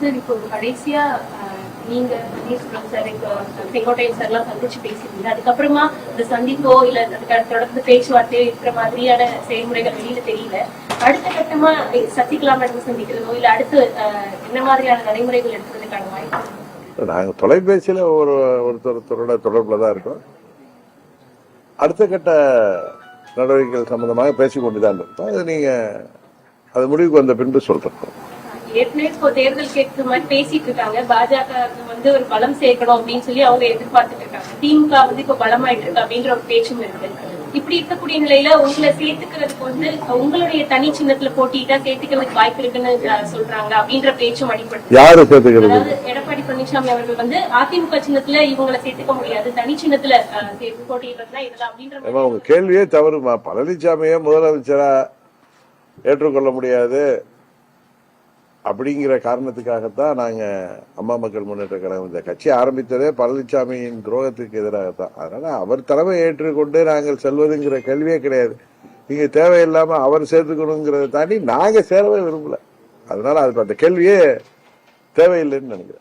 Sir இப்போ கடைசியா நீங்க செங்கோட்டையன் சார் எல்லாம் சந்திச்சு பேசியிருந்தீங்க. அதுக்கப்புறமா இந்த சந்திப்போ இல்ல அதுக்கு தொடர்ந்து பேச்சுவார்த்தையோ இருக்கிற மாதிரியான செயல்முறைகள் வெளியில தெரியல. அடுத்த கட்டமா சசிகலா மேடம் சந்திக்கிறதோ இல்ல அடுத்து என்ன மாதிரியான நடைமுறைகள் எடுக்கிறதுக்கான வாய்ப்பு? நாங்கள் தொலைபேசியில் ஒரு ஒருத்தொருத்தரோட தொடர்பில் தான் இருக்கோம். அடுத்த கட்ட நடவடிக்கைகள் சம்பந்தமாக பேசிக்கொண்டு தான் இருக்கோம். அது நீங்கள் அது முடிவுக்கு வந்த பின்பு சொல்கிறோம் ஏற்கனவே இப்போ தேர்தல் கேட்கிற மாதிரி பேசிட்டு இருக்காங்க பாஜக வந்து ஒரு பலம் சேர்க்கணும் அப்படின்னு சொல்லி அவங்க எதிர்பார்த்துட்டு இருக்காங்க திமுக வந்து இப்ப பலமாயிட்டு இருக்கு அப்படின்ற ஒரு பேச்சும் இருக்கு இப்படி இருக்கக்கூடிய நிலையில உங்களை சேர்த்துக்கிறதுக்கு வந்து உங்களுடைய தனி சின்னத்துல போட்டிட்டா சேர்த்துக்கிறதுக்கு வாய்ப்பு இருக்குன்னு சொல்றாங்க அப்படின்ற பேச்சும் அடிப்படுது யாரை சேர்த்துக்கிறது? எடப்பாடி பழனிசாமி அவர்கள் வந்து அதிமுக சின்னத்துல இவங்களை சேர்த்துக்க முடியாது. தனி சின்னத்துல போட்டியிடுறதுனா இதுதான் அப்படின்ற உங்க கேள்வியே தவறுமா. பழனிசாமியே முதலமைச்சரா ஏற்றுக்கொள்ள முடியாது. அப்படிங்கிற காரணத்துக்காகத்தான் நாங்கள் அம்மா மக்கள் முன்னேற்ற கழகம் இந்த கட்சி ஆரம்பித்ததே பழனிசாமியின் துரோகத்துக்கு எதிராகத்தான். அதனால அவர் தலைமை ஏற்றுக்கொண்டு நாங்கள் செல்வதுங்கிற கேள்வியே கிடையாது. நீங்கள் தேவையில்லாம அவர் சேர்த்துக்கணுங்கிறத தாண்டி நாங்க சேரவே விரும்பல. அதனால அது அந்த கேள்வியே தேவையில்லைன்னு நினைக்கிறேன்.